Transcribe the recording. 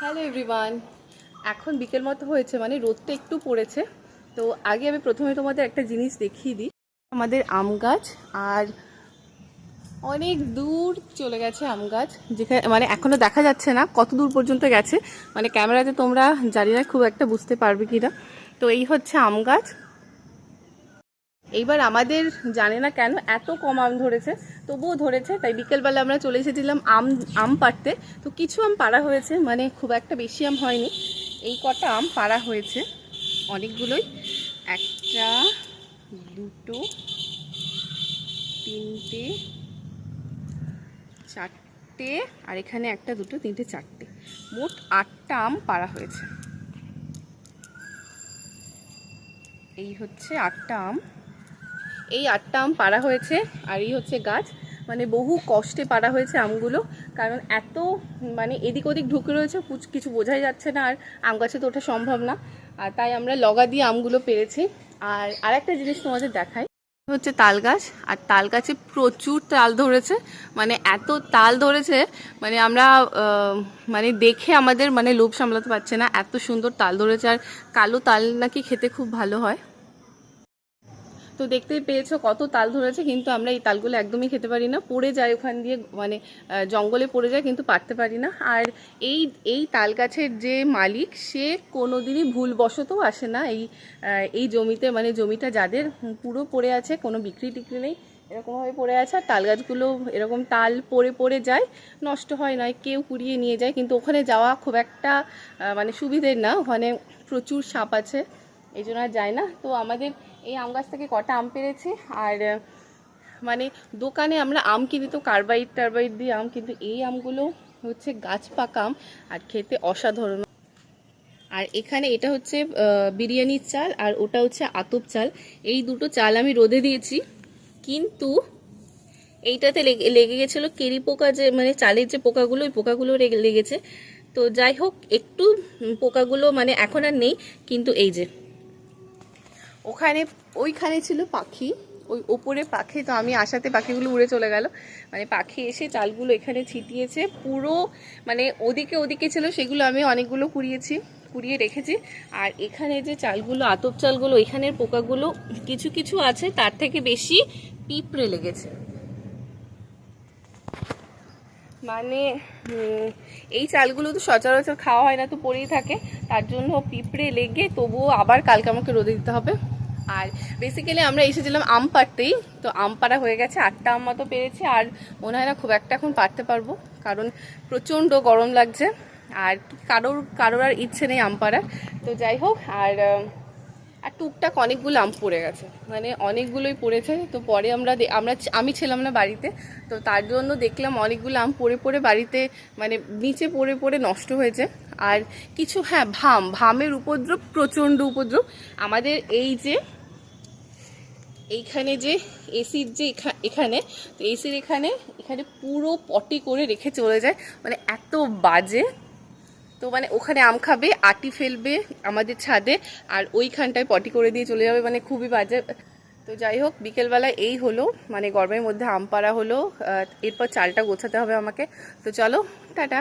Hello everyone এখন বিকেল মতো হয়েছে মানে রোদটা একটু পড়েছে। তো আগে আমি প্রথমে তোমাদের একটা জিনিস দেখিয়ে দিই। আমাদের আম গাছ, আর অনেক দূর চলে গেছে আম গাছ, যেখানে মানে এখনও দেখা যাচ্ছে না কত দূর পর্যন্ত গেছে। মানে ক্যামেরাতে তোমরা জানি না, খুব একটা বুঝতে পারবে কি না তো এই হচ্ছে আম গাছ। এইবার আমাদের জানে না কেন এত কম আম ধরেছে, তবুও ধরেছে, তাই বিকেলবেলা আমরা চলে এসেছিলাম আম আম পাড়তে। তো কিছু আম পাড়া হয়েছে মানে খুব একটা বেশি আম হয়নি। এই কটা আম পাড়া হয়েছে, অনেকগুলোই। একটা, দুটো, তিনটে, চারটে, আর এখানে একটা, দুটো, তিনটে, চারটে। মোট আটটা আম পাড়া হয়েছে। এই হচ্ছে আটটা আম। এই আটটা আম পাড়া হয়েছে আর এই হচ্ছে গাছ। মানে বহু কষ্টে পাড়া হয়েছে আমগুলো, কারণ এত মানে এদিক ওদিক ঢুকে রয়েছে, কিছু বোঝাই যাচ্ছে না আর আম গাছে তো ওঠা সম্ভব না। আর তাই আমরা লগা দিয়ে আমগুলো পেরেছি। আর আরেকটা জিনিস তোমাদের দেখাই হচ্ছে তাল গাছ। আর তাল গাছে প্রচুর তাল ধরেছে মানে এত তাল ধরেছে মানে আমরা মানে দেখে আমাদের মানে লোভ সামলাতে পারছে না, এত সুন্দর তাল ধরেছে। আর কালো তাল নাকি খেতে খুব ভালো হয়। তো দেখতেই পেয়েছ কত তাল ধরেছে, কিন্তু আমরা এই তালগুলো একদমই খেতে পারি না। পড়ে যায় ওখান দিয়ে মানে জঙ্গলে পড়ে যায়, কিন্তু পারতে পারি না। আর এই এই তাল গাছের যে মালিক, সে কোনোদিনই ভুলবশতও আসে না। এই এই জমিতে মানে জমিটা যাদের পুরো পড়ে আছে, কোনো বিক্রি টিক্রি নেই, এরকমভাবে পড়ে আছে। আর তাল গাছগুলো এরকম তাল পড়ে পড়ে যায়, নষ্ট হয় নয়, কেউ কুড়িয়ে নিয়ে যায়। কিন্তু ওখানে যাওয়া খুব একটা মানে সুবিধের না। ওখানে প্রচুর সাপ আছে, এই জন্য আর যায় না। তো আমাদের এই আম গাছ থেকে কটা আম পেরেছি। আর মানে দোকানে আমরা আম কিনি তো কার্বাইড টারবাইড দিয়ে আম, কিন্তু এই আমগুলো হচ্ছে গাছ পাকা আম আর খেতে অসাধারণ। আর এখানে এটা হচ্ছে বিরিয়ানির চাল আর ওটা হচ্ছে আতপ চাল। এই দুটো চাল আমি রোদে দিয়েছি, কিন্তু এইটাতে লেগে গেছিল কেরি পোকা যে মানে চালের যে পোকাগুলো, ওই পোকাগুলো লেগেছে। তো যাই হোক, একটু পোকাগুলো মানে এখন আর নেই, কিন্তু এই যে ওখানে, ওইখানে ছিল পাখি, ওই ওপরে পাখি, তো আমি আসাতে পাখিগুলো উড়ে চলে গেল। মানে পাখি এসে চালগুলো এখানে ছিটিয়েছে, পুরো মানে ওদিকে ওদিকে ছিল, সেগুলো আমি অনেকগুলো কুড়িয়েছি, কুড়িয়ে রেখেছি। আর এখানে যে চালগুলো, আতপ চালগুলো, এখানের পোকাগুলো, কিছু কিছু আছে, তার থেকে বেশি পিঁপড়ে লেগেছে। মানে এই চালগুলো তো সচরাচর খাওয়া হয় না, তো পড়েই থাকে। তার জন্য পিঁপড়ে, লেগে, তবুও আবার কালকে আমাকে রোদে দিতে হবে। আর বেসিক্যালি আমরা এসেছিলাম আম পাড়তেই, তো আম পাড়া হয়ে গেছে, আটটা আম মতো পেরেছি, আর মনে হয় না খুব একটা এখন পারতে পারব, কারণ প্রচণ্ড গরম লাগছে। আর কারোর কারোর আর ইচ্ছে নেই আম পাড়ার। তো যাই হোক, আর আর টুকটাক অনেকগুলো আম পড়ে গেছে। মানে অনেকগুলোই পড়েছে। তো পরে আমরা আমরা আমি ছিলাম না বাড়িতে। তো তার জন্য দেখলাম অনেকগুলো আম পড়ে পড়ে বাড়িতে মানে নিচে পড়ে পড়ে নষ্ট হয়েছে। আর কিছু হ্যাঁ ভাম। ভামের উপদ্রব, প্রচণ্ড উপদ্রব। আমাদের এই যে, এইখানে যে এসির যে এখা- এখানে, তো এসির এখানে এখানে পুরো পটি করে রেখে চলে যায়। মানে এত বাজে। তো মানে ওখানে আম খাবে, আটি ফেলবে আমাদের ছাদে, আর ওইখানটায় পটি করে দিয়ে চলে যাবে মানে খুবই বাজে। তো যাই হোক বিকেলবেলা এই হলো মানে গরমের মধ্যে আম পাড়া হলো এরপর চালটা গোছাতে হবে আমাকে। তো চলো, টাটা।